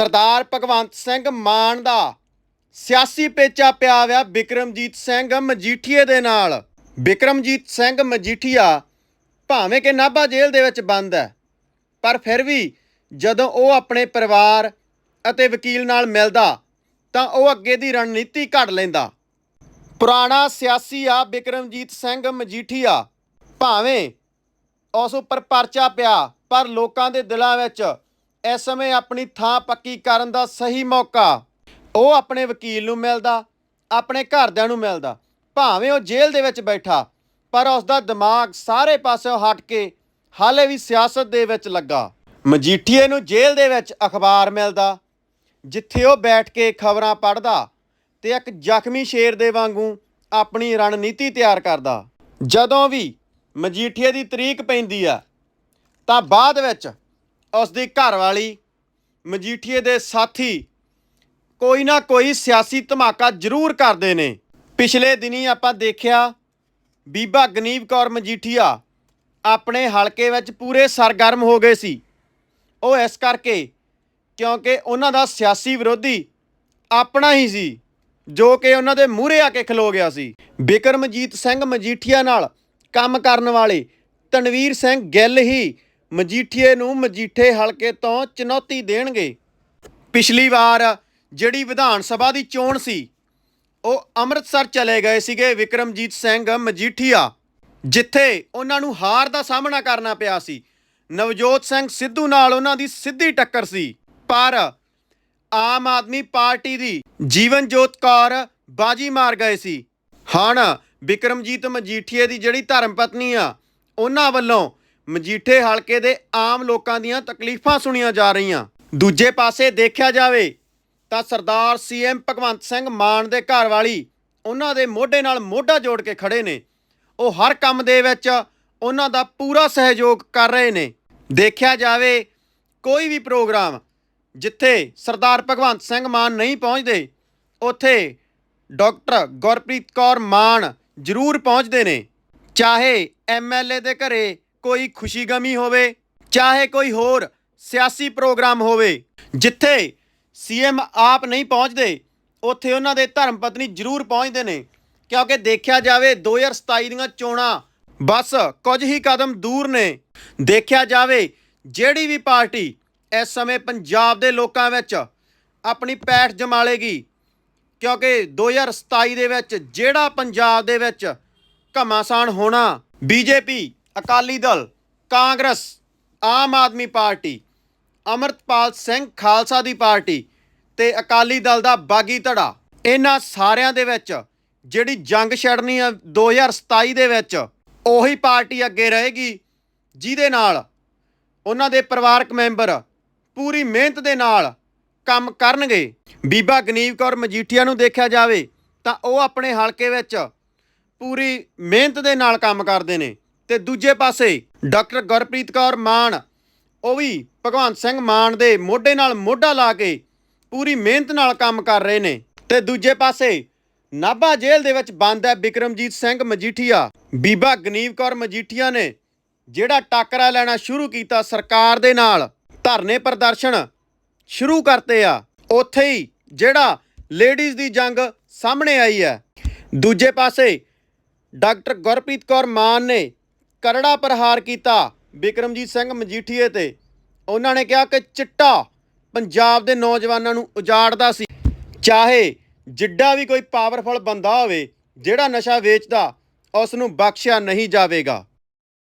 ਸਰਦਾਰ ਭਗਵੰਤ ਸਿੰਘ ਮਾਨ ਦਾ ਸਿਆਸੀ ਪੇਚਾ ਪਿਆ ਹੋਇਆ ਵਿਕਰਮਜੀਤ ਸਿੰਘ ਮਜੀਠੀਏ ਦੇ ਨਾਲ। ਵਿਕਰਮਜੀਤ ਸਿੰਘ ਮਜੀਠੀਆ ਭਾਵੇਂ ਕਿ ਨਾਭਾ ਜੇਲ੍ਹ ਦੇ ਵਿੱਚ ਬੰਦ ਹੈ, ਪਰ ਫਿਰ ਵੀ ਜਦੋਂ ਉਹ ਆਪਣੇ ਪਰਿਵਾਰ ਅਤੇ ਵਕੀਲ ਨਾਲ ਮਿਲਦਾ ਤਾਂ ਉਹ ਅੱਗੇ ਦੀ ਰਣਨੀਤੀ ਘੜ ਲੈਂਦਾ। ਪੁਰਾਣਾ ਸਿਆਸੀ ਆ ਵਿਕਰਮਜੀਤ ਸਿੰਘ ਮਜੀਠੀਆ। ਭਾਵੇਂ ਉਸ ਉੱਪਰ ਪਰਚਾ ਪਿਆ, ਪਰ ਲੋਕਾਂ ਦੇ ਦਿਲਾਂ ਵਿੱਚ ਇਸ ਸਮੇਂ ਆਪਣੀ ਥਾਂ ਪੱਕੀ ਕਰਨ ਦਾ ਸਹੀ ਮੌਕਾ ਉਹ ਆਪਣੇ ਵਕੀਲ ਨੂੰ ਮਿਲਦਾ, ਆਪਣੇ ਘਰਦਿਆਂ ਨੂੰ ਮਿਲਦਾ, ਭਾਵੇਂ ਉਹ ਜੇਲ੍ਹ ਦੇ ਵਿੱਚ ਬੈਠਾ, ਪਰ ਉਸ ਦਾ ਦਿਮਾਗ ਸਾਰੇ ਪਾਸਿਓਂ ਹਟ ਕੇ ਹਾਲੇ ਵੀ ਸਿਆਸਤ ਦੇ ਵਿੱਚ ਲੱਗਾ। ਮਜੀਠੀਏ ਨੂੰ ਜੇਲ੍ਹ ਦੇ ਵਿੱਚ ਅਖਬਾਰ ਮਿਲਦਾ, ਜਿੱਥੇ ਉਹ ਬੈਠ ਕੇ ਖਬਰਾਂ ਪੜ੍ਹਦਾ ਤੇ ਇੱਕ ਜ਼ਖਮੀ ਸ਼ੇਰ ਦੇ ਵਾਂਗੂ ਆਪਣੀ ਰਣਨੀਤੀ ਤਿਆਰ ਕਰਦਾ। ਜਦੋਂ ਵੀ ਮਜੀਠੀਏ ਦੀ ਤਰੀਕ ਪੈਂਦੀ ਆ, ਤਾਂ ਬਾਅਦ ਵਿੱਚ ਉਸ ਦੀ ਘਰਵਾਲੀ ਮਜੀਠੀਏ ਦੇ ਸਾਥੀ ਕੋਈ ਨਾ ਕੋਈ ਸਿਆਸੀ ਧਮਾਕਾ ਜ਼ਰੂਰ ਕਰਦੇ ਨੇ। ਪਿਛਲੇ ਦਿਨੀ ਆਪਾਂ ਦੇਖਿਆ ਬੀਬਾ ਗਨੀਵ ਕੌਰ ਮਜੀਠੀਆ ਆਪਣੇ ਹਲਕੇ ਵਿੱਚ ਪੂਰੇ ਸਰਗਰਮ ਹੋ ਗਏ ਸੀ। ਉਹ ਇਸ ਕਰਕੇ ਕਿਉਂਕਿ ਉਹਨਾਂ ਦਾ ਸਿਆਸੀ ਵਿਰੋਧੀ ਆਪਣਾ ਹੀ ਸੀ, ਜੋ ਕਿ ਉਹਨਾਂ ਦੇ ਮੂਹਰੇ ਆ ਕੇ ਖਲੋ ਗਿਆ ਸੀ। ਬਿਕਰਮਜੀਤ ਸਿੰਘ ਮਜੀਠੀਆ ਨਾਲ ਕੰਮ ਕਰਨ ਵਾਲੇ ਤਨਵੀਰ ਸਿੰਘ ਗਿੱਲ ਹੀ ਮਜੀਠੀਏ ਨੂੰ ਮਜੀਠੇ ਹਲਕੇ ਤੋਂ ਚੁਣੌਤੀ ਦੇਣਗੇ। ਪਿਛਲੀ ਵਾਰ ਜਿਹੜੀ ਵਿਧਾਨ ਸਭਾ ਦੀ ਚੋਣ ਸੀ, ਉਹ ਅੰਮ੍ਰਿਤਸਰ ਚਲੇ ਗਏ ਸੀਗੇ ਵਿਕਰਮਜੀਤ ਸਿੰਘ ਮਜੀਠੀਆ, ਜਿੱਥੇ ਉਹਨਾਂ ਨੂੰ ਹਾਰ ਦਾ ਸਾਹਮਣਾ ਕਰਨਾ ਪਿਆ ਸੀ। ਨਵਜੋਤ ਸਿੰਘ ਸਿੱਧੂ ਨਾਲ ਉਹਨਾਂ ਦੀ ਸਿੱਧੀ ਟੱਕਰ ਸੀ। ਪਰ ਆਮ ਆਦਮੀ ਪਾਰਟੀ ਦੀ ਜੀਵਨਜੋਤ ਕੌਰ ਬਾਜੀ ਮਾਰ ਗਏ ਸੀ। ਹੁਣ ਵਿਕਰਮਜੀਤ ਮਜੀਠੀਏ ਦੀ ਜਿਹੜੀ ਧਰਮ ਪਤਨੀ ਆ, ਉਹਨਾਂ ਵੱਲੋਂ ਮਜੀਠੇ ਹਲਕੇ ਦੇ ਆਮ ਲੋਕਾਂ ਦੀਆਂ ਤਕਲੀਫਾਂ ਸੁਣੀਆਂ ਜਾ ਰਹੀਆਂ। ਦੂਜੇ ਪਾਸੇ ਦੇਖਿਆ ਜਾਵੇ ਤਾਂ ਸਰਦਾਰ ਸੀਐਮ ਭਗਵੰਤ ਸਿੰਘ ਮਾਨ ਦੇ ਘਰ ਵਾਲੀ ਉਹਨਾਂ ਦੇ ਮੋਢੇ ਨਾਲ ਮੋਢਾ ਜੋੜ ਕੇ ਖੜੇ ਨੇ। ਉਹ ਹਰ ਕੰਮ ਦੇ ਵਿੱਚ ਉਹਨਾਂ ਦਾ ਪੂਰਾ ਸਹਿਯੋਗ ਕਰ ਰਹੇ ਨੇ। ਦੇਖਿਆ ਜਾਵੇ ਕੋਈ ਵੀ ਪ੍ਰੋਗਰਾਮ ਜਿੱਥੇ ਸਰਦਾਰ ਭਗਵੰਤ ਸਿੰਘ ਮਾਨ ਨਹੀਂ ਪਹੁੰਚਦੇ, ਉੱਥੇ ਡਾਕਟਰ ਗੁਰਪ੍ਰੀਤ ਕੌਰ ਮਾਨ ਜ਼ਰੂਰ ਪਹੁੰਚਦੇ ਨੇ। ਚਾਹੇ ਐਮਐਲਏ ਦੇ ਘਰੇ ਕੋਈ ਖੁਸ਼ੀ ਗਮੀ ਹੋਵੇ, ਚਾਹੇ ਕੋਈ ਹੋਰ ਸਿਆਸੀ ਪ੍ਰੋਗਰਾਮ ਹੋਵੇ। ਜਿੱਥੇ ਸੀਐਮ ਆਪ ਨਹੀਂ ਪਹੁੰਚਦੇ, ਉੱਥੇ ਉਹਨਾਂ ਦੇ ਧਰਮ ਪਤਨੀ ਜ਼ਰੂਰ ਪਹੁੰਚਦੇ ਨੇ। ਕਿਉਂਕਿ ਦੇਖਿਆ ਜਾਵੇ 2027 ਦੀਆਂ ਚੋਣਾਂ ਬਸ ਕੁਝ ਹੀ ਕਦਮ ਦੂਰ ਨੇ। ਦੇਖਿਆ ਜਾਵੇ, ਜਿਹੜੀ ਵੀ ਪਾਰਟੀ ਇਸ ਸਮੇਂ ਪੰਜਾਬ ਦੇ ਲੋਕਾਂ ਵਿੱਚ ਆਪਣੀ ਪੈਠ ਜਮਾਲੇਗੀ, ਕਿਉਂਕਿ 2027 ਦੇ ਵਿੱਚ ਜਿਹੜਾ ਪੰਜਾਬ ਦੇ ਵਿੱਚ ਘਮਾਸਾਨ ਹੋਣਾ ਬੀਜੇਪੀ ਅਕਾਲੀ ਦਲ, ਕਾਂਗਰਸ, ਆਮ ਆਦਮੀ ਪਾਰਟੀ, ਅਮਰਤਪਾਲ ਸਿੰਘ ਖਾਲਸਾ ਦੀ ਪਾਰਟੀ ਤੇ ਅਕਾਲੀ ਦਲ ਦਾ ਬਾਗੀ ਧੜਾ। ਇਹਨਾਂ ਸਾਰਿਆਂ ਦੇ ਵਿੱਚ ਜਿਹੜੀ ਜੰਗ ਛੜਨੀ ਆ 2027 ਦੇ ਵਿੱਚ, ਉਹੀ ਪਾਰਟੀ ਅੱਗੇ ਰਹੇਗੀ, ਜਿਹਦੇ ਨਾਲ ਉਹਨਾਂ ਦੇ ਪਰਿਵਾਰਕ ਮੈਂਬਰ ਪੂਰੀ ਮਿਹਨਤ ਦੇ ਨਾਲ ਕੰਮ ਕਰਨਗੇ। ਬੀਬਾ ਗਨੀਵ ਕੌਰ ਮਜੀਠੀਆ ਨੂੰ ਦੇਖਿਆ ਜਾਵੇ ਤਾਂ ਉਹ ਆਪਣੇ ਹਲਕੇ ਵਿੱਚ ਪੂਰੀ ਮਿਹਨਤ ਦੇ ਨਾਲ ਕੰਮ ਕਰਦੇ ਨੇ। ਤੇ ਦੂਜੇ ਪਾਸੇ ਡਾਕਟਰ ਗੁਰਪ੍ਰੀਤ ਕੌਰ ਮਾਨ, ਉਹ ਵੀ ਭਗਵੰਤ ਸਿੰਘ ਮਾਨ ਦੇ ਮੋਢੇ ਨਾਲ ਮੋਢਾ ਲਾ ਕੇ ਪੂਰੀ ਮਿਹਨਤ ਨਾਲ ਕੰਮ ਕਰ ਰਹੇ ਨੇ। ਤੇ ਦੂਜੇ ਪਾਸੇ ਨਾਭਾ ਜੇਲ੍ਹ ਦੇ ਵਿੱਚ ਬੰਦ ਹੈ ਬਿਕਰਮਜੀਤ ਸਿੰਘ ਮਜੀਠੀਆ। ਬੀਬਾ ਗਨੀਵ ਕੌਰ ਮਜੀਠੀਆ ਨੇ ਜਿਹੜਾ ਟਾਕਰਾ ਲੈਣਾ ਸ਼ੁਰੂ ਕੀਤਾ ਸਰਕਾਰ ਦੇ ਨਾਲ, ਧਰਨੇ ਪ੍ਰਦਰਸ਼ਨ ਸ਼ੁਰੂ ਕਰਤੇ ਆ। ਉੱਥੇ ਹੀ ਜਿਹੜਾ ਲੇਡੀਜ਼ ਦੀ ਜੰਗ ਸਾਹਮਣੇ ਆਈ ਹੈ। ਦੂਜੇ ਪਾਸੇ ਡਾਕਟਰ ਗੁਰਪ੍ਰੀਤ ਕੌਰ ਮਾਨ ਨੇ ਕਰੜਾ ਪ੍ਰਹਾਰ ਕੀਤਾ ਬਿਕਰਮਜੀਤ ਸਿੰਘ ਮਜੀਠੀਏ ਤੇ। ਉਹਨਾਂ ਨੇ ਕਿਹਾ ਕਿ ਚਿੱਟਾ ਪੰਜਾਬ ਦੇ ਨੌਜਵਾਨਾਂ ਨੂੰ ਉਜਾੜਦਾ ਸੀ। ਚਾਹੇ ਜਿੱਡਾ ਵੀ ਕੋਈ ਪਾਵਰਫੁਲ ਬੰਦਾ ਹੋਵੇ, ਜਿਹੜਾ ਨਸ਼ਾ ਵੇਚਦਾ ਉਸ ਨੂੰ ਬਖਸ਼ਿਆ ਨਹੀਂ ਜਾਵੇਗਾ।